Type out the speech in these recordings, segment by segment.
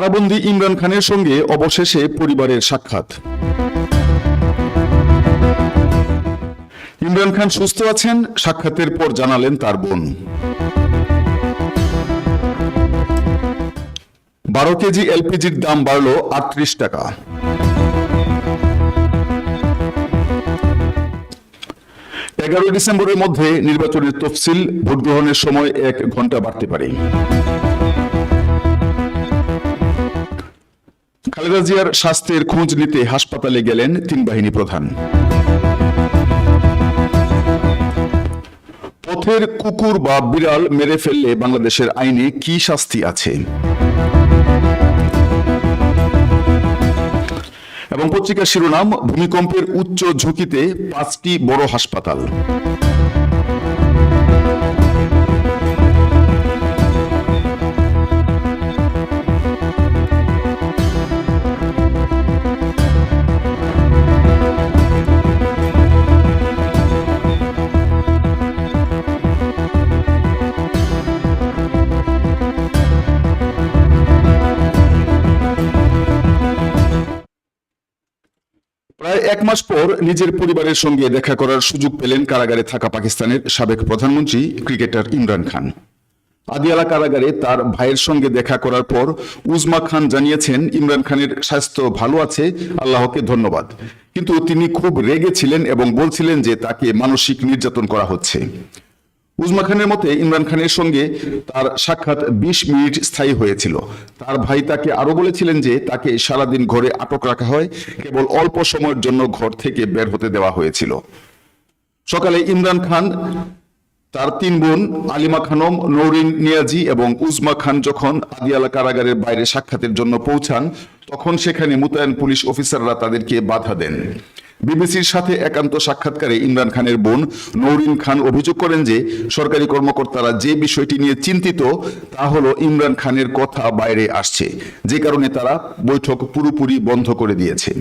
কারাবন্দী ইমরান খানের সঙ্গে অবশেষে পরিবারের সাক্ষাৎ। ইমরান খান সুস্থ আছেন? সাক্ষাতের পর জানালেন তার বোন। বারো কেজি এলপিজির দাম বাড়ল আটত্রিশ টাকা। এগারো ডিসেম্বরের মধ্যে নির্বাচনের তফসিল ভোট গ্রহণের সময় এক ঘণ্টা বাড়তে পারে। খালেদা জিয়ার স্বাস্থ্যের খোঁজ নিতে হাসপাতালে গেলেন তিন বাহিনী প্রধান। পথের কুকুর বা বিড়াল মেরে ফেললে বাংলাদেশের আইনে কি শাস্তি আছে? এবং পত্রিকার শিরোনাম, ভূমিকম্পের উচ্চ ঝুঁকিতে পাঁচটি বড় হাসপাতাল। মাস পর নিজের পরিবারের সঙ্গে দেখা করার সুযোগ পেলেন কারাগারে থাকা পাকিস্তানের সাবেক প্রধানমন্ত্রী ক্রিকেটার ইমরান খান। আদিয়ালা কারাগারে তার ভাইয়ের সঙ্গে দেখা করার পর উজমা খান জানিয়েছেন, ইমরান খানের স্বাস্থ্য ভালো আছে, আল্লাহকে ধন্যবাদ। কিন্তু তিনি খুব রেগে ছিলেন এবং বলছিলেন যে তাকে মানসিক নির্যাতন করা হচ্ছে। উজমা খানের মতে, ইমরান খানের সঙ্গে তার সাক্ষাৎ বিশ মিনিট স্থায়ী হয়েছিল। তার ভাই তাকে আরও বলেছিলেন যে, তাকে সারাদিন ঘরে আটক রাখা হয়, কেবল অল্প সময়ের জন্য ঘর থেকে বের হতে দেওয়া হয়েছিল। সকালে ইমরান খান, তার তিন বোন আলিমা খানম, নৌরিন নিয়াজি এবং উজমা খান যখন আদিয়ালা কারাগারের বাইরে সাক্ষাতের জন্য পৌঁছান, তখন সেখানে মোতায়েন পুলিশ অফিসাররা তাদেরকে বাধা দেন। বিবিসির সাথে একান্ত সাক্ষাৎকারে ইমরান খানের বোন নৌরিন খান অভিযোগ করেন যে সরকারি কর্মকর্তারা যে বিষয়টি নিয়ে চিন্তিত, তা হলো ইমরান খানের কথা বাইরে আসছে, যে কারণে তারা বৈঠক পুরোপুরি বন্ধ করে দিয়েছে।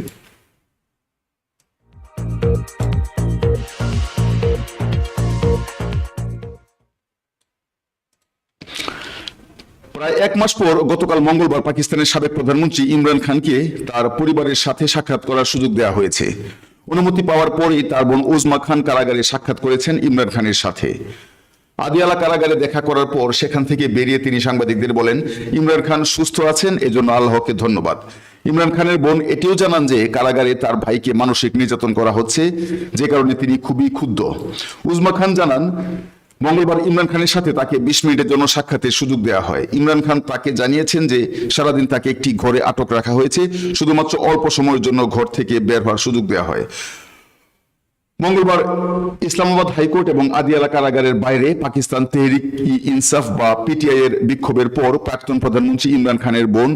প্রায় এক মাস পর গতকাল মঙ্গলবার পাকিস্তানের সাবেক প্রধানমন্ত্রী ইমরান খানকে তার পরিবারের সাথে সাক্ষাৎ করার সুযোগ দেওয়া হয়েছে। অনুমতি পাওয়ার পরই তার বোন উজমা খান কারাগারে সাক্ষাৎ করেছেন ইমরান খানের সাথে। আদিয়ালা কারাগারে দেখা করার পর সেখান থেকে বেরিয়ে তিনি সাংবাদিকদের বলেন, ইমরান খান সুস্থ আছেন, এজন্য আল্লাহকে ধন্যবাদ। ইমরান খানের বোন এটিও জানান যে কারাগারে তার ভাইকে মানসিক নির্যাতন করা হচ্ছে, যে কারণে তিনি খুবই ক্ষুব্ধ। উজমা খান জানান মঙ্গলবার ইমরান খানের সাথে তাকে বিশ মিনিটের জন্য সাক্ষাতের সুযোগ দেওয়া হয়। ইমরান খান তাকে জানিয়েছেন যে সারাদিন তাকে একটি ঘরে আটক রাখা হয়েছে। শুধুমাত্র অল্প সময়ের জন্য ঘর থেকে বের হওয়ার সুযোগ দেওয়া হয়। মঙ্গলবার ইসলামাবাদ হাইকোর্ট এবং আদিয়ালা কারাগারের বাইরে পাকিস্তান তেহরিক ই ইনসাফ বা পিটিআই এর বিক্ষোভের পর প্রাক্তন প্রধানমন্ত্রী ইমরান খানের বোন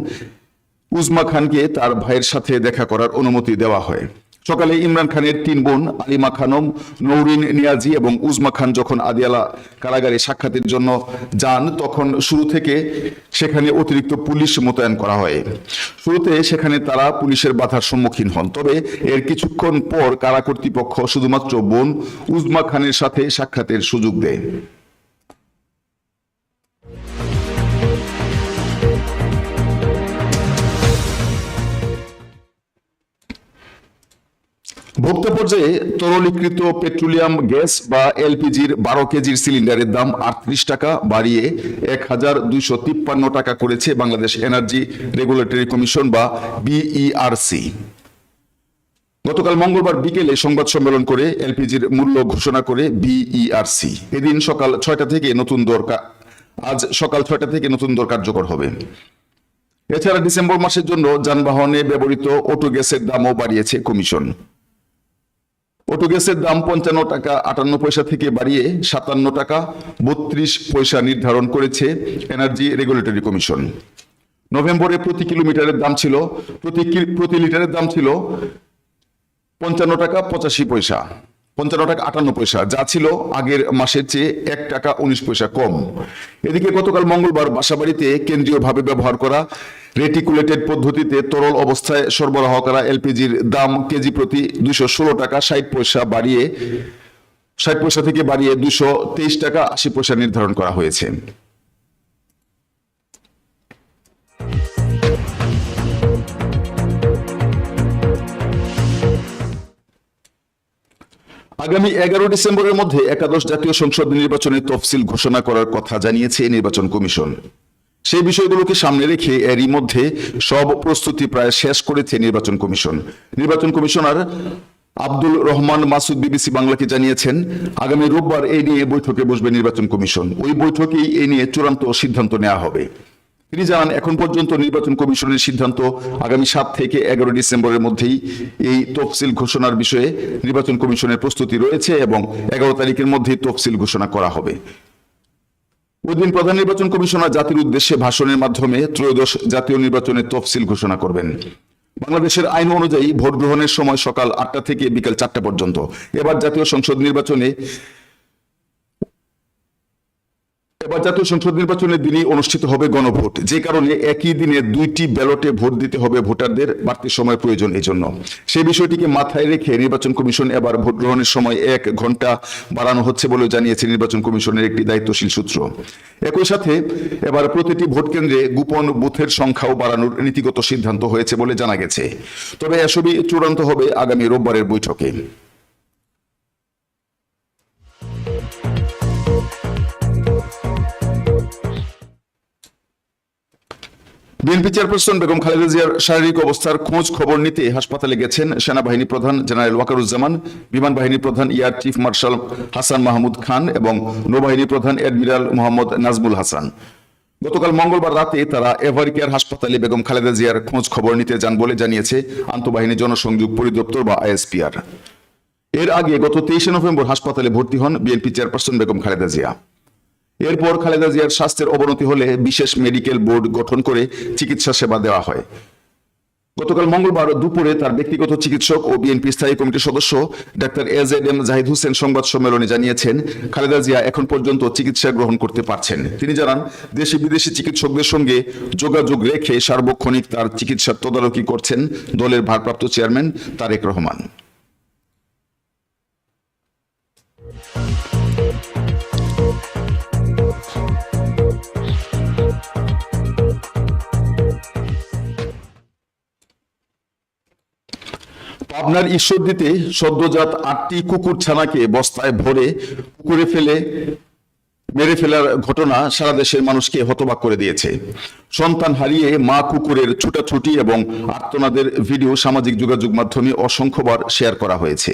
উজমা খানকে তার ভাইয়ের সাথে দেখা করার অনুমতি দেওয়া হয়। সকালে ইমরান খানের তিন বোন, আলিমা খানম, নৌরিন নিয়াজি এবং উজমা খান যখন আদিয়ালা কারাগারে সাক্ষাতের জন্য যান, তখন শুরু থেকে সেখানে অতিরিক্ত পুলিশ মোতায়েন করা হয়। শুরুতে সেখানে তারা পুলিশের বাধার সম্মুখীন হন। তবে এর কিছুক্ষণ পর কারা কর্তৃপক্ষ শুধুমাত্র বোন, উজমা খানের সাথে সাক্ষাতের সুযোগ দেয়। ভোক্তা পর্যায়ে তরলীকৃত পেট্রোলিয়াম, গ্যাস বা এলপিজির বারো কেজির সিলিন্ডারের দাম আটত্রিশ টাকা বাড়িয়ে এক হাজার দুইশো তিপ্পান্ন টাকা করেছে বাংলাদেশ এনার্জি রেগুলেটরি কমিশন বা বিইআরসি গতকাল মঙ্গলবার বিকেলে সংবাদ সম্মেলন করে এলপিজির মূল্য ঘোষণা করে বিইআরসি এদিন সকাল ছয়টা থেকে নতুন দর কা- আজ সকাল ছয়টা থেকে নতুন দর কার্যকর হবে। এছাড়া ডিসেম্বর মাসের জন্য যানবাহনে ব্যবহৃত অটো গ্যাসের দামও বাড়িয়েছে কমিশন। অটো দাম পঞ্চান্ন টাকা, আটান্ন পয়সা থেকে বাড়িয়ে সাতান্ন টাকা, বত্রিশ পয়সা নির্ধারণ করেছে এনার্জি রেগুলেটরি কমিশন নভেম্বরে প্রতি কিলোমিটারের দাম ছিল, প্রতি প্রতি লিটারের দাম ছিল পঞ্চান্ন টাকা, পঁচাশি পয়সা। পঞ্চান্ন টাকা আটান্ন পয়সা। যা ছিল আগের মাসের চেয়ে এক টাকা উনিশ পয়সা কম। এদিকে গতকাল মঙ্গলবার বাসাবাড়িতে কেন্দ্রীয়ভাবে ব্যবহার করা রেটিকুলেটেড পদ্ধতিতে তরল অবস্থায় সরবরাহ করা এলপিজির দাম কেজি প্রতি দুশো ষোলো টাকা ষাট পয়সা বাড়িয়ে, ষাট পয়সা থেকে বাড়িয়ে দুশো তেইশ টাকা আশি পয়সা নির্ধারণ করা হয়েছে। আগামী এগারো ডিসেম্বরের মধ্যে একাদশ জাতীয় সংসদ নির্বাচনের তফসিল ঘোষণা করার কথা জানিয়েছে নির্বাচন কমিশন। সেই বিষয়গুলোকে সামনে রেখে এরই মধ্যে সব প্রস্তুতি প্রায় শেষ করেছে নির্বাচন কমিশন। নির্বাচন কমিশনার আব্দুল রহমান মাসুদ বিবিসি বাংলাকে জানিয়েছেন, আগামী রোববার এই নিয়ে বৈঠকে বসবে নির্বাচন কমিশন। ওই বৈঠকেই এই নিয়ে চূড়ান্ত সিদ্ধান্ত নেওয়া হবে। তিনি জানান, এখন পর্যন্ত নির্বাচন কমিশনের সিদ্ধান্ত আগামী সাত থেকে এগারো ডিসেম্বরের মধ্যেই এই তফসিল ঘোষণার বিষয়ে নির্বাচন কমিশনের প্রস্তুতি রয়েছে এবং এগারো তারিখের মধ্যেই তফসিল ঘোষণা করা হবে। ওই দিন প্রধান নির্বাচন কমিশনার জাতির উদ্দেশ্যে ভাষণের মাধ্যমে ত্রয়োদশ জাতীয় নির্বাচনের তফসিল ঘোষণা করবেন। বাংলাদেশের আইন অনুযায়ী ভোট গ্রহণের সময় সকাল আটটা থেকে বিকেল চারটা পর্যন্ত। এবার জাতীয় সংসদ নির্বাচনে এবার জাতীয় সংসদ নির্বাচনের দিনই অনুষ্ঠিত হবে গণভোট। যে কারণে একই দিনে দুইটি ব্যালটে ভোট দিতে হবে ভোটারদের, বাড়তি সময় প্রয়োজন এই জন্য সেই বিষয়টিকে মাথায় রেখে নির্বাচন কমিশন এবার ভোট গ্রহণের সময় এক ঘণ্টা বাড়ানো হচ্ছে বলে জানিয়েছে নির্বাচন কমিশনের একটি দায়িত্বশীল সূত্র। একই সাথে এবার প্রতিটি ভোট কেন্দ্রে গোপন বুথের সংখ্যাও বাড়ানোর নীতিগত সিদ্ধান্ত হয়েছে বলে জানা গেছে। তবে এসবই চূড়ান্ত হবে আগামী রোববারের বৈঠকে। বিএনপি চেয়ারপারসন বেগম খালেদা জিয়ার শারীরিক অবস্থার খোঁজ খবর নিতে হাসপাতালে গেছেন সেনাবাহিনী প্রধান জেনারেল ওয়াকারুজ্জামান বিমান বাহিনী প্রধান air chief marshal Hasan Mahmud Khan এবং নৌবাহিনী প্রধান অ্যাডমিরাল মোহাম্মদ নাজমুল হাসান। গতকাল মঙ্গলবার রাতে তারা এভার কেয়ার হাসপাতালে বেগম খালেদা জিয়ার খোঁজ খবর নিতে যান বলে জানিয়েছে আন্তঃবাহিনী জনসংযোগ পরিদপ্তর বা আইএসপিআর। এর আগে গত তেইশে নভেম্বর হাসপাতালে ভর্তি হন বিএনপি চেয়ারপারসন বেগম খালেদা জিয়া। এরপর খালেদা জিয়ার স্বাস্থ্যের অবনতি হলে বিশেষ মেডিকেল বোর্ড গঠন করে চিকিৎসা সেবা দেওয়া হয়। গতকাল মঙ্গলবার দুপুরে তার ব্যক্তিগত চিকিৎসক ও বিএনপি স্থায়ী কমিটির সদস্য ডাক্তার এজ এড এম জাহিদ হোসেন সংবাদ সম্মেলনে জানিয়েছেন, খালেদা জিয়া এখন পর্যন্ত চিকিৎসা গ্রহণ করতে পারছেন। তিনি জানান দেশি বিদেশি চিকিৎসকদের সঙ্গে যোগাযোগ রেখে সার্বক্ষণিক তার চিকিৎসার তদারকি করছেন দলের ভারপ্রাপ্ত চেয়ারম্যান তারেক রহমান। পাবনার ঈশ্বরদীতে সদ্যজাত আটটি কুকুর ছানাকে বস্তায় ভরে পুকুরে ফেলে, মেরে ফেলার ঘটনা সারা দেশের মানুষকে হতবাক করে দিয়েছে। সন্তান হারিয়ে মা কুকুরের ছুটাছুটি এবং আর্তনাদের ভিডিও সামাজিক যোগাযোগ মাধ্যমে অসংখ্যবার শেয়ার করা হয়েছে।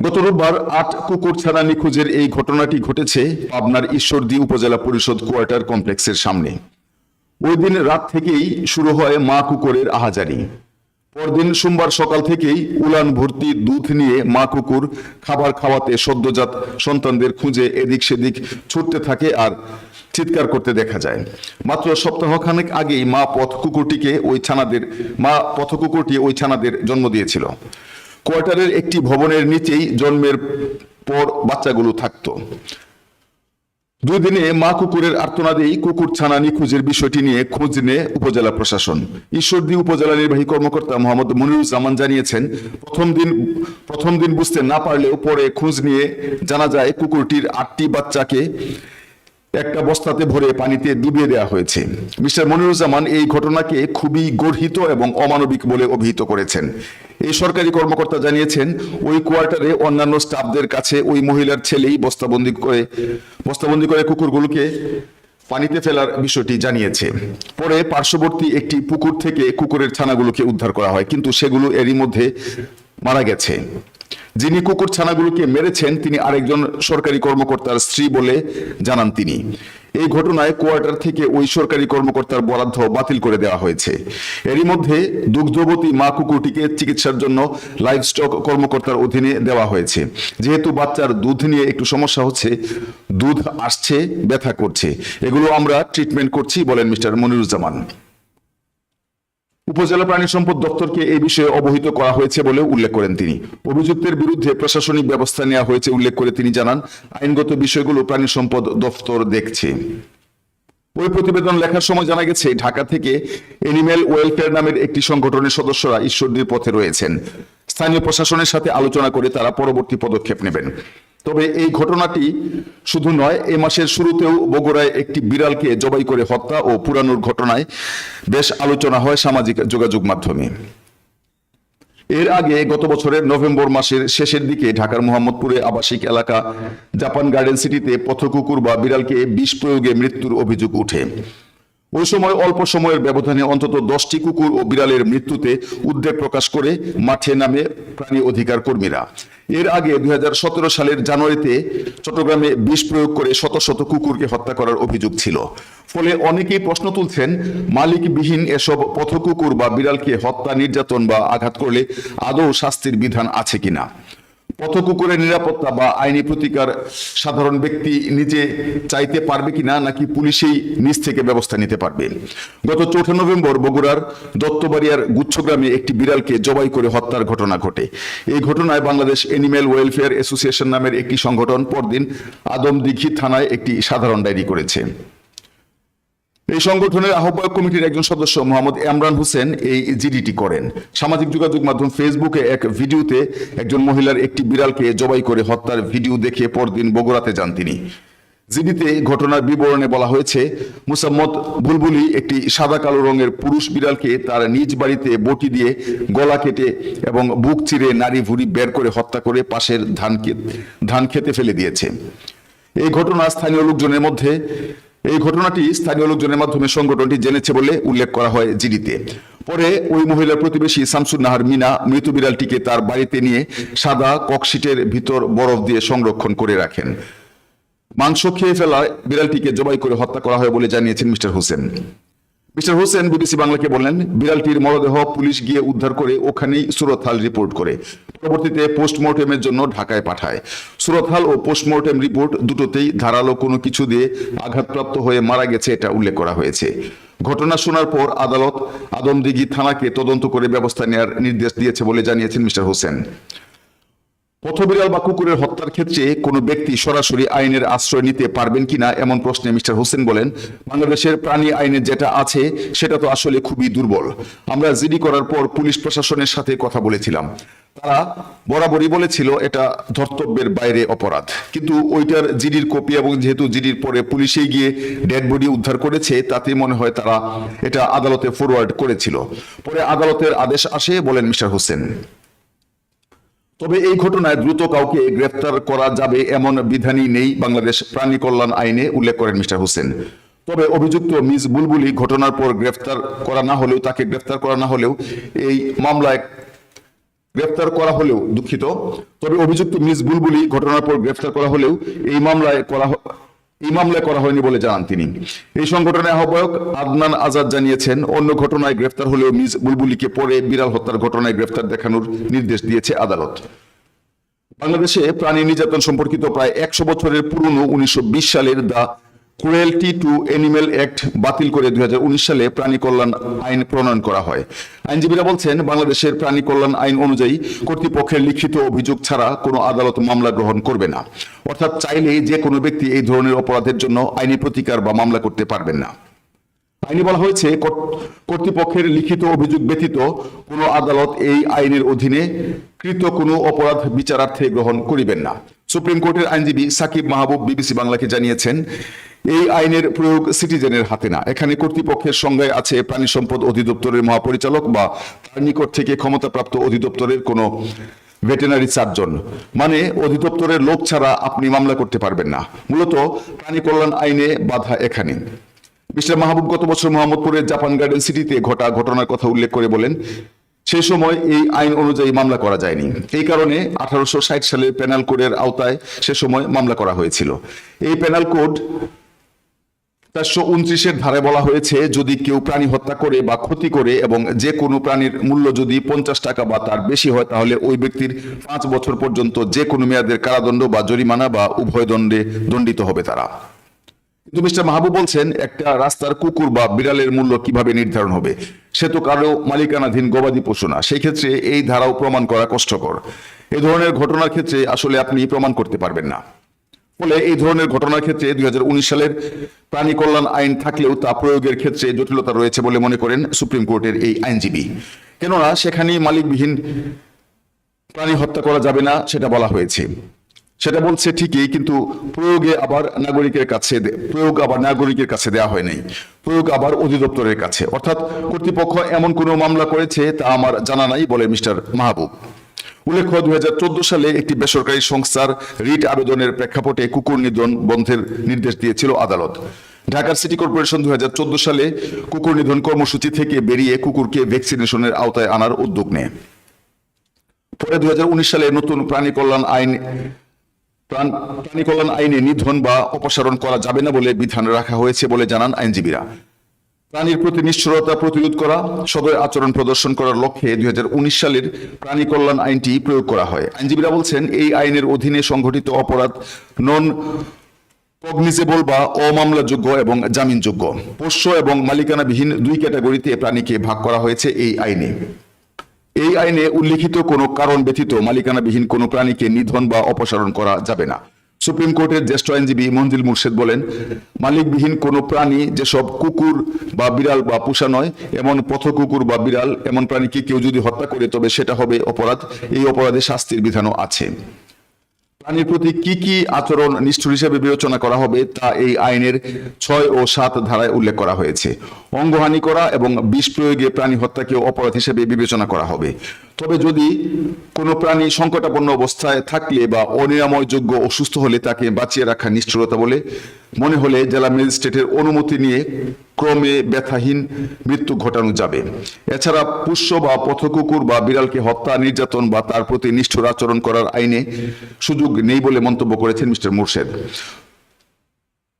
গত রোববার আট কুকুর ছাড়া নিখোঁজের এই ঘটনাটি ঘটেছে পাবনার ঈশ্বরদী উপজেলা পরিষদ কোয়ার্টার কমপ্লেক্সের সামনে। ওই দিন রাত থেকেই শুরু হয় মা কুকুরের আহাজারি। পরদিন সোমবার সকাল থেকেই উলান ভর্তি দুধ নিয়ে মা কুকুর খাবার খাওয়াতে সদ্যজাত সন্তানদের খুঁজে এদিক সেদিক ছুটতে থাকে আর চিৎকার করতে দেখা যায়। মাত্র সপ্তাহখানেক আগেই মা পথ কুকুরটিকে ওই ছানাদের মা পথ কুকুরটি ওই ছানাদের জন্ম দিয়েছিল। কোয়ার্টারের একটি ভবনের নিচেই জন্মের পর বাচ্চাগুলো থাকতো। দুই দিনে মা কুকুরের আর্তনা আর্তনাদেই কুকুর ছানা নিখোঁজের বিষয়টি নিয়ে খোঁজ নিয়ে উপজেলা প্রশাসন। ঈশ্বরদী উপজেলা নির্বাহী কর্মকর্তা মোহাম্মদ মনিরুজ্জামান জানিয়েছেন, প্রথম দিন প্রথম দিন বুঝতে না পারলেও পরে খোঁজ নিয়ে জানা যায় কুকুরটির আটটি বাচ্চাকে একটা বস্তাতে ভরে পানিতে ডুবিয়ে দেওয়া হয়েছে। মিস্টার মনিরুজ্জামান এই ঘটনাকে খুবই গর্হিত এবং অমানবিক বলে অভিহিত করেছেন। এই সরকারি কর্মকর্তা জানিয়েছেন, ওই কোয়ার্টারে অন্যান্য স্টাফদের কাছে ওই মহিলার ছেলেই বস্তাবন্দি করে বস্তাবন্দি করে কুকুরগুলোকে পানিতে ফেলার বিষয়টি জানিয়েছে। পরে পার্শ্ববর্তী একটি পুকুর থেকে কুকুরের ছানাগুলোকে উদ্ধার করা হয়, কিন্তু সেগুলো এরই মধ্যে মারা গেছে। যিনি কুকুর ছানাগুলোকে মেরেছেন, তিনি আরেকজন সরকারি কর্মকর্তার স্ত্রী বলে জানান তিনি। এই ঘটনায় কোয়ার্টার থেকে ওই সরকারি কর্মকর্তার বরাদ্দ বাতিল করে দেওয়া হয়েছে। এরই মধ্যে দুগ্ধবতী মা কুকুরটিকে চিকিৎসার জন্য লাইভস্টক কর্মকর্তার অধীনে দেওয়া হয়েছে। যেহেতু বাচ্চার দুধ নিয়ে একটু সমস্যা হচ্ছে, দুধ আসছে, ব্যথা করছে। এগুলো আমরা ট্রিটমেন্ট করছি, বলেন মিস্টার মনিরুজ্জামান। উপজেলা প্রাণী সম্পদ দপ্তরকে এই বিষয়ে অবহিত করা হয়েছে বলে উল্লেখ করেন তিনি। অভিযুক্তের বিরুদ্ধে প্রশাসনিক ব্যবস্থা নেওয়া হয়েছে উল্লেখ করে তিনি জানান, আইনগত বিষয়গুলো প্রাণী সম্পদ দপ্তর দেখছে। ওই প্রতিবেদন লেখার সময় জানা গেছে, ঢাকা থেকে এনিম্যাল ওয়েলফেয়ার নামের একটি সংগঠনের সদস্যরা ঈশ্বরদীর পথে রয়েছেন। স্থানীয় প্রশাসনের সাথে আলোচনা করে তারা পরবর্তী পদক্ষেপ নেবেন। তবে এই ঘটনাটি শুধু নয়, এ মাসের শুরুতেও বগুড়ায় একটি বিড়ালকে জবাই করে হত্যা ও পুরানোর ঘটনায় বেশ আলোচনা হয় সামাজিক যোগাযোগ মাধ্যমে। এর আগে গত বছরের নভেম্বর মাসের শেষের দিকে ঢাকার মোহাম্মদপুরে আবাসিক এলাকা জাপান গার্ডেন সিটিতে পথকুকুর বা বিড়ালকে বিষ প্রয়োগে মৃত্যুর অভিযোগ উঠে। ওই সময় অল্প সময়ের ব্যবধানে অন্তত দশটি কুকুর ও বিড়ালের মৃত্যুতে উদ্বেগ প্রকাশ করে মাঠে নামে প্রাণী অধিকার কর্মীরা। এর আগে দুই হাজার সতেরো সালের জানুয়ারিতে চট্টগ্রামে বিষ প্রয়োগ করে শত শত কুকুরকে হত্যা করার অভিযোগ ছিল। ফলে অনেকেই প্রশ্ন তুলছেন, মালিকবিহীন এসব পথ কুকুর বা বিড়ালকে হত্যা, নির্যাতন বা আঘাত করলে আদৌ শাস্তির বিধান আছে কিনা? পথকুকুরের নিরাপত্তা বা আইনি প্রতিকার সাধারণ ব্যক্তি নিজে চাইতে পারবে কিনা, নাকি পুলিশেই নিজ থেকে ব্যবস্থা নিতে পারবে? গত চৌঠা নভেম্বর বগুড়ার দত্তবাড়িয়ার গুচ্ছগ্রামে একটি বিড়ালকে জবাই করে হত্যার ঘটনা ঘটে। এই ঘটনায় বাংলাদেশ এনিম্যাল ওয়েলফেয়ার অ্যাসোসিয়েশন নামের একটি সংগঠন পরদিন আদম আদমদিঘি থানায় একটি সাধারণ ডায়েরি করেছে। এই সংগঠনের আহ্বায়ক কমিটির একজন সদস্য মোহাম্মদ ইমরান হোসেন এই জিডিটি করেন। সামাজিক যোগাযোগ মাধ্যম ফেসবুকে এক ভিডিওতে একজন মহিলার একটি বিড়ালকে জবাই করে হত্যার ভিডিও দেখে পরদিন বগুড়াতে যান তিনি। জিডিতে ঘটনার বিবরণে বলা হয়েছে, মুসাম্মদ বুলবুলি একটি সাদা কালো রঙের পুরুষ বিড়ালকে তার নিজ বাড়িতে বটি দিয়ে গলা কেটে এবং বুক চিরে নারী ভুড়ি বের করে হত্যা করে পাশের ধান ধান খেতে ফেলে দিয়েছে। এই ঘটনা স্থানীয় লোকজনের মধ্যে এই ঘটনাটি স্থানীয় লোকজনের মাধ্যমে সংগঠনটি জেনেছে বলে উল্লেখ করা হয় জিডিতে। পরে ওই মহিলার প্রতিবেশী শামসুন নাহার মিনা মৃত বিড়ালটিকে তার বাড়িতে নিয়ে সাদা ককশিটের ভিতর বরফ দিয়ে সংরক্ষণ করে রাখেন। মাংস খেয়ে ফেলায় বিড়ালটিকে জবাই করে হত্যা করা হয় বলে জানিয়েছেন mister Hossain. Mister Hossain BBC বাংলাকে বললেন, বিড়ালটির মরদেহ পুলিশ গিয়ে উদ্ধার করে ওখানেই সুরতহাল রিপোর্ট করে। পরবর্তীতে পোস্টমর্টেমের জন্য ঢাকায় পাঠায়। সুরতহাল ও পোস্টমর্টেম রিপোর্ট দুটোতেই ধারালো কোনো কিছু দিয়ে আঘাতপ্রাপ্ত হয়ে মারা গেছে এটা উল্লেখ করা হয়েছে। ঘটনা শোনার পর আদালত আদমদিঘি থানাকে তদন্ত করে ব্যবস্থা নেওয়ার নির্দেশ দিয়েছে বলে জানিয়েছেন মিস্টার হোসেন। পথবিড়াল বা কুকুরের হত্যার ক্ষেত্রে কোনো ব্যক্তি সরাসরি আইনের আশ্রয় নিতে পারবেন কিনা এমন প্রশ্নে মিস্টার হোসেন বলেন, বাংলাদেশের প্রাণী আইনে যেটা আছে, সেটা তো আসলে খুবই দুর্বল। আমরা জিডি করার পর পুলিশ প্রশাসনের সাথে কথা বলেছিলাম। তারা বরাবরই বলেছিল এটা ধর্তব্যের বাইরে অপরাধ। কিন্তু ওইটার জিডির কপি এবং যেহেতু জিডির পরে পুলিশে গিয়ে ডেড বডি উদ্ধার করেছে, তাতে মনে হয় তারা এটা আদালতে ফরওয়ার্ড করেছিল। পরে আদালতের আদেশ আসে বলেন মিস্টার হোসেন। তবে এই ঘটনায় দ্রুত কাউকে গ্রেফতার করা যাবে এমন বিধানই নেই বাংলাদেশ প্রাণী কল্যাণ আইনে, উল্লেখ করেন মিস্টার হোসেন। তবে অভিযুক্ত মিস বুলবুলি ঘটনার পর গ্রেফতার করা না হলেও, তাকে গ্রেফতার করা না হলেও, এই মামলায় গ্রেফতার করা হলেও দুঃখিত। তবে অভিযুক্ত মিস বুলবুলি ঘটনার পর গ্রেফতার করা হলেও, এই মামলায় করা এই মামলায় করা হয়নি বলে জানান তিনি। এই সংগঠনের আহ্বায়ক আদনান আজাদ জানিয়েছেন, অন্য ঘটনায় গ্রেফতার হলেও মিস বুলবুলিকে পরে বিড়াল হত্যার ঘটনায় গ্রেফতার দেখানোর নির্দেশ দিয়েছে আদালত। বাংলাদেশে প্রাণী নির্যাতন সম্পর্কিত প্রায় একশো বছরের পুরনো উনিশশো বিশ সালের the cruelty to animal act বাতিল করে দুই সালে প্রাণী কল্যাণ আইন প্রণয়ন করা হয়। আইনজীবীরা বলছেন, বাংলাদেশের প্রাণী কল্যাণ আইন অনুযায়ী কর্তৃপক্ষের লিখিত অভিযোগ ছাড়া কোনো আদালত মামলা গ্রহণ করবে না। অর্থাৎ চাইলেই যে কোনো ব্যক্তি এই ধরনের অপরাধের জন্য আইনি প্রতিকার বা মামলা করতে পারবেন না। আইনে বলা হয়েছে কর্তৃপক্ষের লিখিত অভিযোগ ব্যতীত কোনো আদালত এই আইনের অধীনে কৃত কোনো অপরাধ বিচারার্থে গ্রহণ করিবেন না। সুপ্রিম কোর্টের আইনজীবী সাকিব মাহবুব বিবিসি বাংলাকে জানিয়েছেন এই আইনের প্রয়োগ সিটিজেনের হাতে না। এখানে কর্তৃপক্ষের সংজ্ঞায় আছে প্রাণী সম্পদ অধিদপ্তরের মহাপরিচালক বা তার নিকট থেকে ক্ষমতাপ্রাপ্ত অধিদপ্তরের কোনো ভেটেনারি সার্জন মানে অধিদপ্তরের লোক ছাড়া আপনি মামলা করতে পারবেন না। মূলত প্রাণী কল্যাণ আইনে বাধা এখানে। মিস্টার মাহবুব গত বছর মোহাম্মদপুরের জাপান গার্ডেন সিটিতে ঘটা ঘটনার কথা উল্লেখ করে বলেন সেই সময় এই আইন অনুযায়ী মামলা করা যায়নি। এই কারণে আঠারোশো ষাট সালের পেনাল কোডের আওতায় সে সময় মামলা করা হয়েছিল। এই পেনাল কোড চারশো উনত্রিশের ধারে বলা হয়েছে, যদি কেউ প্রাণী হত্যা করে বা ক্ষতি করে এবং যে কোনো প্রাণীর মূল্য যদি পঞ্চাশ টাকা বা তার বেশি হয়, তাহলে ওই ব্যক্তির পাঁচ বছর পর্যন্ত যে কোনো মেয়াদের কারাদণ্ড বা জরিমানা বা উভয় দণ্ডে দণ্ডিত হবে তারা। কিন্তু মিস্টার মাহবুব বলছেন, একটা রাস্তার কুকুর বা বিড়ালের মূল্য কীভাবে নির্ধারণ হবে? সে তো কারও মালিকানাধীন গবাদি পশু না। সেই ক্ষেত্রে এই ধারাও প্রমাণ করা কষ্টকর। এ ধরনের ঘটনার ক্ষেত্রে আসলে আপনি প্রমাণ করতে পারবেন না। ফলে এই ধরনের ঘটনার ক্ষেত্রে দুই হাজার উনিশ সালের প্রাণী কল্যাণ আইন থাকলেও তা প্রয়োগের ক্ষেত্রে জটিলতা রয়েছে বলে মনে করেন সুপ্রিম কোর্টের এই আইনজীবী। কেননা সেখানে মালিকবিহীন প্রাণী হত্যা করা যাবে না, সেটা বলা হয়েছে। সেটা বলছে ঠিকই, কিন্তু প্রয়োগে আবার নাগরিকের কাছে প্রয়োগ আবার নাগরিকের কাছে দেওয়া হয় নাই প্রয়োগ আবার অধিদপ্তরের কাছে। অর্থাৎ কর্তৃপক্ষ এমন কোনো মামলা করেছে তা আমার জানা নাই বলে মিস্টার মাহবুব। উল্লেখ্য দুই সালে একটি বেসরকারি সংস্থার রিট আবেদনের প্রেক্ষাপটে কুকুর নিধন বন্ধের নির্দেশ দিয়েছিল আদালত। ঢাকার সিটি কর্পোরেশন দুই সালে কুকুর নিধন কর্মসূচি থেকে বেরিয়ে কুকুরকে ভ্যাকসিনেশনের আওতায় আনার উদ্যোগ নেয়। পরে দুই হাজার উনিশ সালে নতুন প্রাণী কল্যাণ আইন প্রাণী কল্যাণ আইনে নিধন বা অপসারণ করা যাবে না বলে বিধান রাখা হয়েছে বলে জানান আইনজীবীরা। প্রাণীর প্রতি নিষ্ঠুরতা প্রতিরোধ করা, সদয় আচরণ প্রদর্শন করার লক্ষ্যে দুই হাজার উনিশ সালের প্রাণী কল্যাণ আইনটি প্রয়োগ করা হয়। আইনজীবীরা বলছেন, এই আইনের অধীনে সংঘটিত অপরাধ নন কগনিজেবল বা অমামলাযোগ্য এবং জামিনযোগ্য। পোষ্য এবং মালিকানাবিহীন দুই ক্যাটাগরিতে প্রাণীকে ভাগ করা হয়েছে এই আইনে। এই আইনে উল্লিখিত কোনো কারণ ব্যতীত মালিকানাবিহীন কোনো প্রাণীকে নিধন বা অপসারণ করা যাবে না। সুপ্রিম কোর্টের জ্যেষ্ঠ আইনজীবী মঞ্জিল মুর্শেদ বলেন, মালিকবিহীন কোনো প্রাণী যেসব কুকুর বা বিড়াল বা পোষা নয়, এমন পথ কুকুর বা বিড়াল, এমন প্রাণীকে কেউ যদি হত্যা করে, তবে সেটা হবে অপরাধ। এই অপরাধে শাস্তির বিধানও আছে। প্রাণীর প্রতি কি কি আচরণ নিষ্ঠুর হিসেবে বিবেচনা করা হবে, তা এই আইনের ছয় ও সাত ধারায় উল্লেখ করা হয়েছে। অঙ্গহানি করা এবং বিষ প্রয়োগে প্রাণী হত্যাকেও অপরাধ হিসেবে বিবেচনা করা হবে। তবে যদি কোনো প্রাণী সংকটাপন্ন অবস্থায় থাকলে বা অনিরাময়যোগ্য অসুস্থ হলে তাকে বাঁচিয়ে রাখা নিষ্ঠুরতা বলে মনে হলে জেলা ম্যাজিস্ট্রেটের অনুমতি নিয়ে ক্রমে ব্যথাহীন মৃত্যু ঘটানো যাবে। এছাড়া পুষ্য বা পথকুকুর বা বিড়ালকে হত্যা, নির্যাতন বা তার প্রতি নিষ্ঠুর আচরণ করার আইনে সুযোগ নেই বলে মন্তব্য করেছেন মিস্টার মুর্শেদ।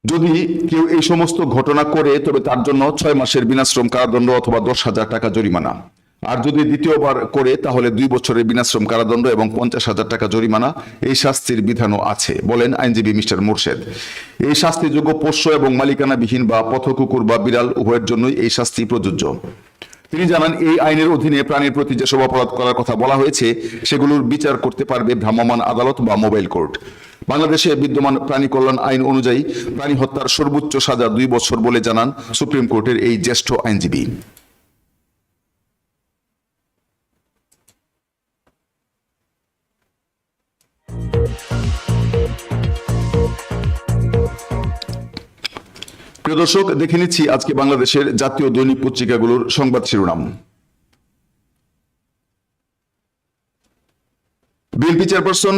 যদি কেউ এই সমস্ত ঘটনা করে, তবে তার জন্য ছয় মাসের বিনাশ্রম কারাদণ্ড অথবা দশ হাজার টাকা জরিমানা। আর যদি দ্বিতীয়বার করে, তাহলে দুই বছরের বিনাশ্রম কারাদণ্ড এবং পঞ্চাশ হাজার টাকা জরিমানা। এই শাস্তির বিধানও আছে, বলেন আইনজীবী মিস্টার মোর্শেদ। এই শাস্তিযোগ্য পোষ্য এবং মালিকানাবিহীন বা পথকুকুর বা বিড়াল উভয়ের জন্যই এই শাস্তি প্রযোজ্য। তিনি জানান, এই আইনের অধীনে প্রাণীর প্রতি যেসব অপরাধ করার কথা বলা হয়েছে, সেগুলোর বিচার করতে পারবে ভ্রাম্যমাণ আদালত বা মোবাইল কোর্ট। বাংলাদেশে বিদ্যমান প্রাণী কল্যাণ আইন অনুযায়ী প্রাণী হত্যার সর্বোচ্চ সাজা দুই বছর বলে জানান সুপ্রিম কোর্টের এই জ্যেষ্ঠ আইনজীবী। প্রিয় দর্শক, দেখে নিচ্ছি আজকে বাংলাদেশের জাতীয় দৈনিক পত্রিকাগুলোর সংবাদ শিরোনাম। বিএনপি চেয়ারপারসন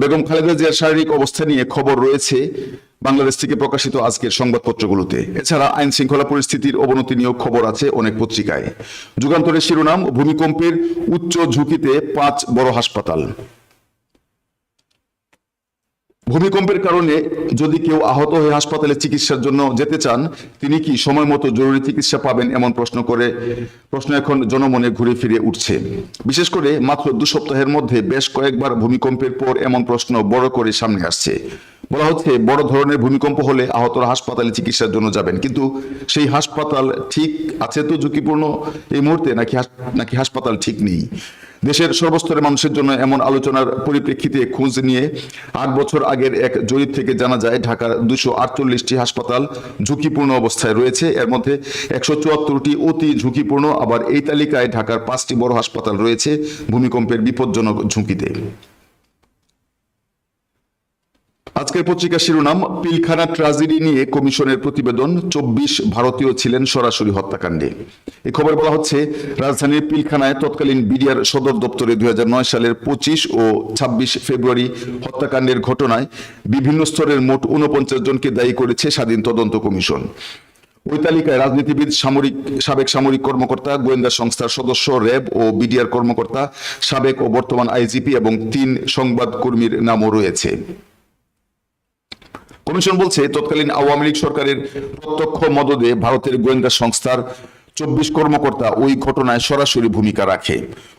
বেগম খালেদা জিয়ার শারীরিক অবস্থা নিয়ে খবর রয়েছে বাংলাদেশ থেকে প্রকাশিত আজকের সংবাদপত্রগুলোতে। এছাড়া আইন শৃঙ্খলা পরিস্থিতির অবনতি নিয়েও খবর আছে অনেক পত্রিকায়। যুগান্তরের শিরোনাম, ভূমিকম্পের উচ্চ ঝুঁকিতে পাঁচ বড় হাসপাতাল। ভূমিকম্পের কারণে যদি কেউ আহত হয়ে হাসপাতালে চিকিৎসার জন্য যেতে চান, তিনি কি সময় মতো জরুরি চিকিৎসা পাবেন এমন প্রশ্ন করে প্রশ্ন এখন জনমনে ঘুরে ফিরে উঠছে। বিশেষ করে মাত্র দু সপ্তাহের মধ্যে বেশ কয়েকবার ভূমিকম্পের পর এমন প্রশ্ন বড় করে সামনে আসছে। বলা হচ্ছে বড় ধরনের ভূমিকম্প হলে আহতরা হাসপাতালে চিকিৎসার জন্য যাবেন। কিন্তু সেই হাসপাতাল ঠিক আছে তো ঝুঁকিপূর্ণ এই মুহূর্তে, নাকি নাকি হাসপাতাল ঠিক নেই? দেশের সর্বস্তরের মানুষের জন্য এমন আলোচনার পরিপ্রেক্ষিতে খোঁজ নিয়ে আট বছর আগের এক জরিপ থেকে জানা যায়, ঢাকার দুশো আটচল্লিশটি হাসপাতাল ঝুঁকিপূর্ণ অবস্থায় রয়েছে। এর মধ্যে একশো চুয়াত্তরটি অতি ঝুঁকিপূর্ণ, আবার এই তালিকায় ঢাকার পাঁচটি বড় হাসপাতাল রয়েছে ভূমিকম্পের বিপজ্জনক ঝুঁকিতে। আজকের পত্রিকার শিরোনাম, পিলখানা ট্রাজেডি নিয়ে কমিশনের প্রতিবেদন, চব্বিশ ভারতীয় ছিলেন সরাসরি হত্যাকাণ্ডে। এ খবর বলা হচ্ছে, রাজধানীর পিলখানায় তৎকালীন বিডিআর সদর দপ্তরে দুই হাজার নয় সালের পঁচিশ ও ছাব্বিশ ফেব্রুয়ারি হত্যাকাণ্ডের ঘটনায় বিভিন্ন স্তরের মোট উনপঞ্চাশ জনকে দায়ী করেছে স্বাধীন তদন্ত কমিশন। ওই তালিকায় রাজনীতিবিদ, সামরিক, সাবেক সামরিক কর্মকর্তা, গোয়েন্দা সংস্থার সদস্য, র্যাব ও বিডিআর কর্মকর্তা, সাবেক ও বর্তমান আইজিপি এবং তিন সংবাদ কর্মীর নামও রয়েছে। কমিশন বলছে তৎকালীন আওয়ামী লীগ সরকারের প্রত্যক্ষ মদদে ভারতের গোয়েন্দা সংস্থার চব্বিশ কর্মকর্তা ওই ঘটনায় সরাসরি ভূমিকা রাখে।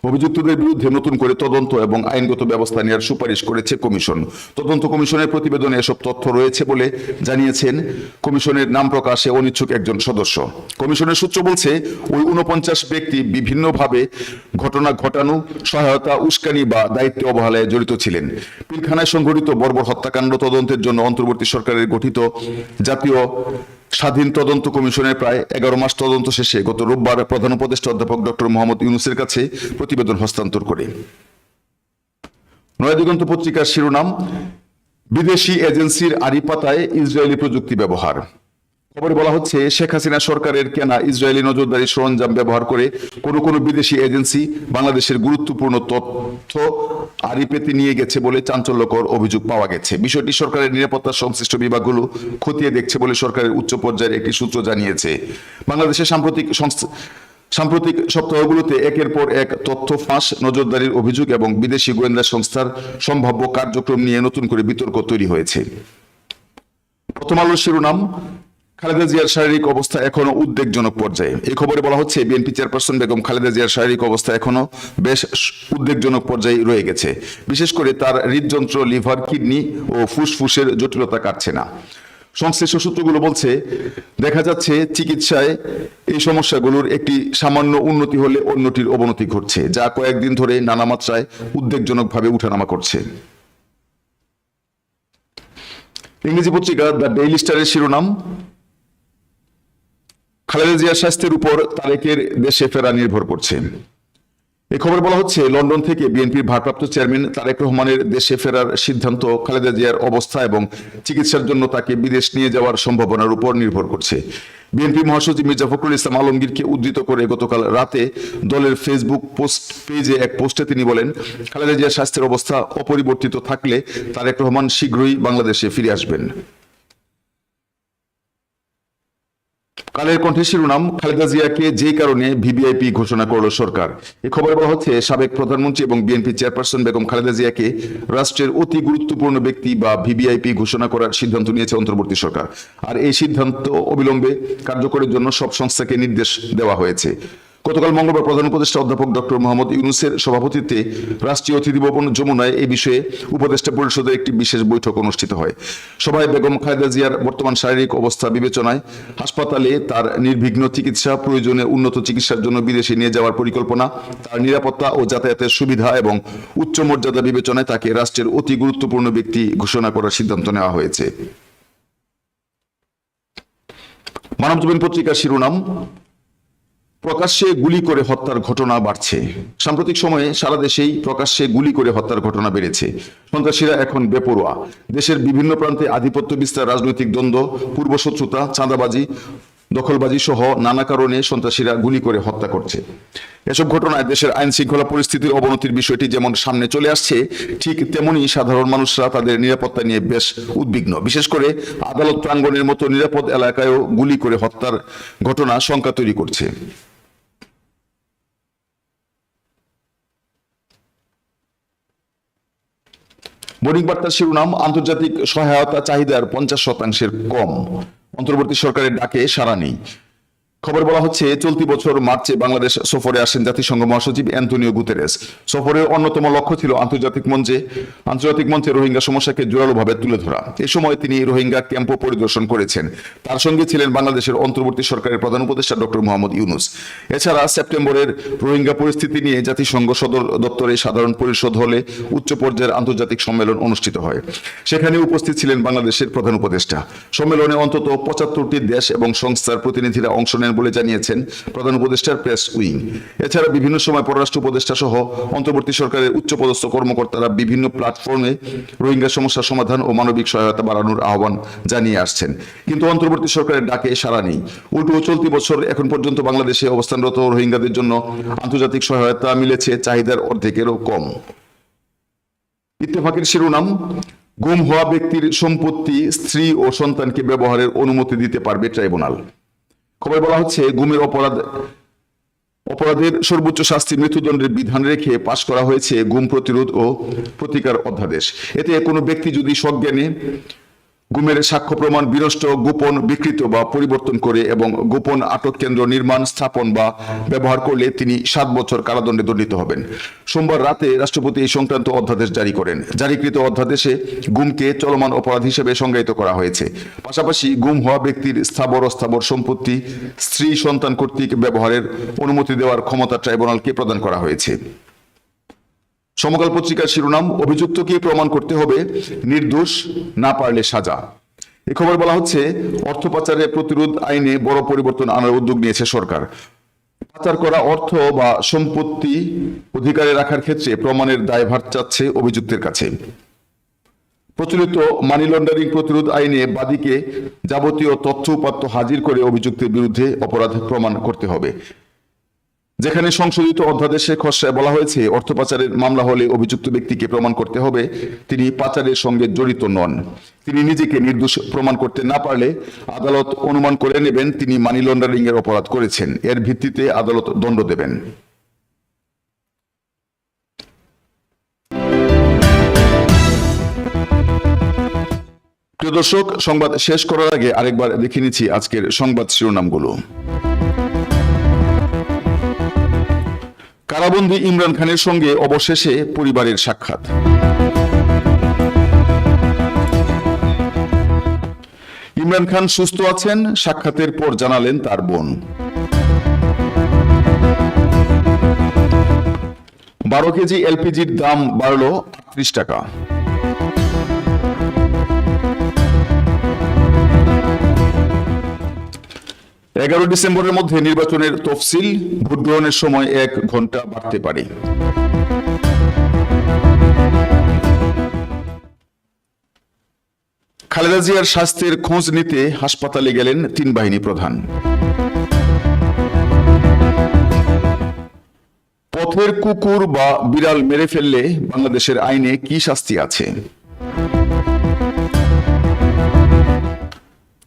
অভিযুক্তদের বিরুদ্ধে নতুন করে তদন্ত এবং আইনগত ব্যবস্থা নেওয়ার সুপারিশ করেছে কমিশন। তদন্ত কমিশনের প্রতিবেদনে এসব তথ্য রয়েছে বলে জানিয়েছেন কমিশনের নাম প্রকাশে অনিচ্ছুক একজন সদস্য। কমিশনের সূত্র বলছে, ওই উনপঞ্চাশ ব্যক্তি বিভিন্নভাবে ঘটনা ঘটানো, সহায়তা, উস্কানি বা দায়িত্ব অবহেলায় জড়িত ছিলেন। পিলখানায় সংঘটিত বর্বর হত্যাকাণ্ড তদন্তের জন্য অন্তর্বর্তী সরকারের গঠিত জাতীয় স্বাধীন তদন্ত কমিশনের প্রায় এগারো মাস তদন্ত শেষে গত রোববার প্রধান উপদেষ্টা অধ্যাপক ডক্টর মোহাম্মদ ইউনুসের কাছে প্রতিবেদন হস্তান্তর করে। নয়াদিগন্ত পত্রিকার শিরোনাম, বিদেশি এজেন্সির আরিপাতায় ইসরায়েলি প্রযুক্তি ব্যবহার। খবরে বলা হচ্ছে, শেখ হাসিনা সরকারের কেনা ইসরায়েলি নজরদারি সরঞ্জাম ব্যবহার করে কোনো কোনো বিদেশি এজেন্সি বাংলাদেশের গুরুত্বপূর্ণ তথ্য আড়ি পেতে নিয়ে গেছে বলে চাঞ্চল্যকর অভিযোগ পাওয়া গেছে। বিষয়টি সরকারের নিরাপত্তা সংশ্লিষ্ট বিভাগগুলো খতিয়ে দেখছে বলে সরকারের উচ্চ পর্যায়ের একটি সূত্র জানিয়েছে। বাংলাদেশের সাম্প্রতিক সাম্প্রতিক সপ্তাহগুলোতে একের পর এক তথ্য ফাঁস, নজরদারির অভিযোগ এবং বিদেশি গোয়েন্দা সংস্থার সম্ভাব্য কার্যক্রম নিয়ে নতুন করে বিতর্ক তৈরি হয়েছে। প্রথম আলোর শিরোনাম খালেদা জিয়ার শারীরিক অবস্থা এখনও উদ্বেগজনক পর্যায়ে। এই খবরে বলা হচ্ছে, বিএনপি চেয়ারপারসন বেগম খালেদা জিয়ার শারীরিক অবস্থা এখনও বেশ উদ্বেগজনক পর্যায়ে রয়ে গেছে। বিশেষ করে তার হৃদযন্ত্র, লিভার, কিডনি ও ফুসফুসের জটিলতা কাটছে না। সংশ্লিষ্ট সূত্রগুলো বলছে, দেখা যাচ্ছে চিকিৎসায় এই সমস্যাগুলোর একটি সামান্য উন্নতি হলে অন্যটির অবনতি ঘটছে, যা কয়েকদিন ধরে নানা মাত্রায় উদ্বেগজনকভাবে উঠানামা করছে। ইংরেজি পত্রিকা দ্য ডেইলি স্টারের শিরোনাম খালেদা জিয়ার স্বাস্থ্যের উপর তারেকের দেশে ফেরা নির্ভর করছে। এই খবর বলা হচ্ছে, লন্ডন থেকে বিএনপির ভারপ্রাপ্ত চেয়ারম্যান তারেক রহমানের দেশে ফেরার সিদ্ধান্ত খালেদা জিয়ার অবস্থা এবং চিকিৎসার জন্য তাকে বিদেশ নিয়ে যাওয়ার সম্ভাবনার উপর নির্ভর করছে। বিএনপি মহাসচিব মির্জা ফখরুল ইসলাম আলমগীরকে উদ্ধৃত করে গতকাল রাতে দলের ফেসবুক পোস্ট পেজে এক পোস্টে তিনি বলেন, খালেদা জিয়ার স্বাস্থ্যের অবস্থা অপরিবর্তিত থাকলে তারেক রহমান শীঘ্রই বাংলাদেশে ফিরে আসবেন। কালের কণ্ঠে শিরোনাম খালেদা জিয়াকে যে কারণে ভিভিআইপি ঘোষণা করল সরকার। এ খবরে বলা হচ্ছে, সাবেক প্রধানমন্ত্রী এবং বিএনপি চেয়ারপারসন বেগম খালেদা জিয়াকে রাষ্ট্রের অতি গুরুত্বপূর্ণ ব্যক্তি বা ভিভিআইপি ঘোষণা করার সিদ্ধান্ত নিয়েছে অন্তর্বর্তী সরকার। আর এই সিদ্ধান্ত অবিলম্বে কার্যকরের জন্য সব সংস্থাকে নির্দেশ দেওয়া হয়েছে। গতকাল মঙ্গলবার প্রধান উপদেষ্টা অধ্যাপক ডক্টর মোহাম্মদ ইউনুসের সভাপতিত্বে রাষ্ট্রীয় অতিথি ভবন যমুনায় এই বিষয়ে উপদেষ্টা পরিষদের একটি বিশেষ বৈঠক অনুষ্ঠিত হয়। সভায় বেগম খালেদা জিয়ার বর্তমান শারীরিক অবস্থা বিবেচনায় হাসপাতালে তার নির্বিঘ্ন চিকিৎসা, প্রয়োজনে উন্নত চিকিৎসার জন্য বিদেশে নিয়ে যাওয়ার পরিকল্পনা, তার নিরাপত্তা ও যাতায়াতের সুবিধা এবং উচ্চ মর্যাদা বিবেচনায় তাকে রাষ্ট্রের অতি গুরুত্বপূর্ণ ব্যক্তি ঘোষণা করার সিদ্ধান্ত নেওয়া হয়েছে। মানবজীবন পত্রিকার শিরোনাম প্রকাশ্যে গুলি করে হত্যার ঘটনা বাড়ছে। সাম্প্রতিক সময়ে সারা দেশেই প্রকাশ্যে গুলি করে হত্যার ঘটনা বেড়েছে। সন্ত্রাসীরা এখন বেপরোয়া। দেশের বিভিন্ন প্রান্তে আধিপত্য বিস্তার, রাজনৈতিক দ্বন্দ্ব, পূর্বশত্রুতা, চাঁদাবাজি, দখলবাজি সহ নানা কারণে সন্ত্রাসীরা গুলি করে হত্যা করছে। এসব ঘটনায় দেশের আইন শৃঙ্খলা পরিস্থিতির অবনতির বিষয়টি যেমন সামনে চলে আসছে, ঠিক তেমনি সাধারণ মানুষরা তাদের নিরাপত্তা নিয়ে বেশ উদ্বিগ্ন। বিশেষ করে আদালত প্রাঙ্গণের মতো নিরাপদ এলাকায়ও গুলি করে হত্যার ঘটনা শঙ্কা তৈরি করছে। বোর্ডিং বার্তার শিরোনাম আন্তর্জাতিক সহায়তা চাহিদার পঞ্চাশ শতাংশের কম। অন্তর্বর্তী সরকারের ডাকে সারা নেই। খবর বলা হচ্ছে, চলতি বছর মার্চে বাংলাদেশ সফরে আসেন জাতিসংঘ মহাসচিব অ্যান্টনিও গুতেরেস। সফরের অন্যতম লক্ষ্য ছিল আন্তর্জাতিক মঞ্চে আন্তর্জাতিক মঞ্চে রোহিঙ্গা সমস্যাকে জোরালোভাবে তুলে ধরা। এ সময় তিনি রোহিঙ্গা ক্যাম্পও পরিদর্শন করেছেন। তার সঙ্গে ছিলেন বাংলাদেশের অন্তর্বর্তী সরকারের প্রধান উপদেষ্টা ডক্টর মোহাম্মদ ইউনুস। এছাড়া সেপ্টেম্বরের রোহিঙ্গা পরিস্থিতি নিয়ে জাতিসংঘ সদর দপ্তরে সাধারণ পরিষদ হলে উচ্চ পর্যায়ের আন্তর্জাতিক সম্মেলন অনুষ্ঠিত হয়। সেখানে উপস্থিত ছিলেন বাংলাদেশের প্রধান উপদেষ্টা। সম্মেলনে অন্তত পঁচাত্তরটি দেশ এবং সংস্থার প্রতিনিধিরা অংশ নেন বলে জানিয়েছেন প্রধান উপদেষ্টার প্রেস উইং। এছাড়া বিভিন্ন সময় পররাষ্ট্র উপদেষ্টা সহ অন্তর্বর্তী সরকারের উচ্চপদস্থ কর্মকর্তারা বিভিন্ন প্ল্যাটফর্মে রোহিঙ্গা সমস্যা সমাধান ও মানবিক সহায়তা বাড়ানোর আহ্বান জানিয়ে আসছেন। কিন্তু অন্তর্বর্তী সরকারের ডাকে সাড়া নেই। উল্টো চলতি বছর এখন পর্যন্ত বাংলাদেশে অবস্থানরত রোহিঙ্গাদের জন্য আন্তর্জাতিক সহায়তা মিলেছে, চাহিদার অর্ধেকেরও কম। ইত্তেফাকের শিরোনাম, গুম হওয়া ব্যক্তির সম্পত্তি স্ত্রী ও সন্তানকে ব্যবহারের অনুমতি দিতে পারবে ট্রাইব্যুনাল। খবর বলা হচ্ছে, গুমের অপরাধ অপরাধের সর্বোচ্চ শাস্তি মৃত্যুদণ্ডের বিধান রেখে পাশ করা হয়েছে গুম প্রতিরোধ ও প্রতিকার অধ্যাদেশ। এতে কোনো ব্যক্তি যদি সজ্ঞানে গুমের সাক্ষ্য প্রমাণ বিনষ্ট, গোপন, বিকৃত বা পরিবর্তন করে এবং গোপন আটক কেন্দ্র নির্মাণ, স্থাপন বা ব্যবহার করলে তিনি সাত বছর কারাদণ্ডে দণ্ডিত হবেন। সোমবার রাতে রাষ্ট্রপতি এই সংক্রান্ত অধ্যাদেশ জারি করেন। জারিকৃত অধ্যাদেশে গুমকে চলমান অপরাধ হিসেবে সংজ্ঞায়িত করা হয়েছে। পাশাপাশি গুম হওয়া ব্যক্তির স্থাবর অস্থাবর সম্পত্তি, স্ত্রী, সন্তান কর্তৃক ব্যবহারের অনুমতি দেওয়ার ক্ষমতা ট্রাইব্যুনালকে প্রদান করা হয়েছে। সমকাল পত্রিকার শিরোনাম অভিযুক্তকে প্রমাণ করতে হবে? নির্দোষ, না পারলে সাজা। এ খবর বলা হচ্ছে, অর্থ পাচারের প্রতিরোধ আইনে বড় পরিবর্তন আনার উদ্যোগ নিয়েছে সরকার। পাচার করা অর্থ বা সম্পত্তি অধিকারে রাখার ক্ষেত্রে প্রমাণের দায়ভার চাচ্ছে অভিযুক্তের কাছে। প্রচলিত মানি লন্ডারিং প্রতিরোধ আইনে বাদীকে যাবতীয় তথ্য উপাত্ত হাজির করে অভিযুক্তের বিরুদ্ধে অপরাধ প্রমাণ করতে হবে। যেখানে সংশোধিত অধ্যাদেশে খসড়ায় বলা হয়েছে অর্থ পাচারের মামলা হলে অভিযুক্ত ব্যক্তিকে প্রমাণ করতে হবে, তিনি পাচারের সঙ্গে জড়িত নন। তিনি নিজেকে নির্দোষ প্রমাণ করতে না পারলে আদালত অনুমান করে নেবেন তিনি মানি লন্ডারিং এর অপরাধ করেছেন। এর ভিত্তিতে আদালত দণ্ড দেবেন। প্রিয় দর্শক, সংবাদ শেষ করার আগে আরেকবার দেখে নিচ্ছি আজকের সংবাদ শিরোনামগুলো। কারাবন্দী ইমরান খানের সঙ্গে অবশেষে পরিবারের সাক্ষাৎ। ইমরান খান সুস্থ আছেন, সাক্ষাতের পর জানালেন তার বোন। বারো কেজি এলপিজির দাম বাড়ল আটত্রিশ টাকা। এগারো ডিসেম্বরের মধ্যে নির্বাচনের তফসিল, ভোট গ্রহণের সময় এক ঘণ্টা বাড়তে পারে। খালেদা জিয়ার স্বাস্থ্যের খোঁজ নিতে হাসপাতালে গেলেন তিন বাহিনী প্রধান। পথের কুকুর বা বিড়াল মেরে ফেললে বাংলাদেশের আইনে কি শাস্তি আছে?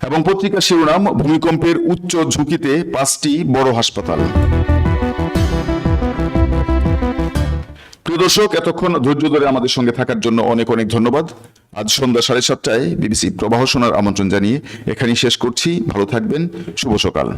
এবং পত্রিকার শিরোনাম, ভূমিকম্পের উচ্চ ঝুঁকিতে পাঁচটি বড় হাসপাতাল। প্রিয় দর্শক, এতক্ষণ ধৈর্য ধরে আমাদের সঙ্গে থাকার জন্য অনেক অনেক ধন্যবাদ। আজ সন্ধ্যা সাড়ে সাতটায় বিবিসি প্রবাহ শোনার আমন্ত্রণ জানিয়ে এখানেই শেষ করছি। ভালো থাকবেন। শুভ সকাল।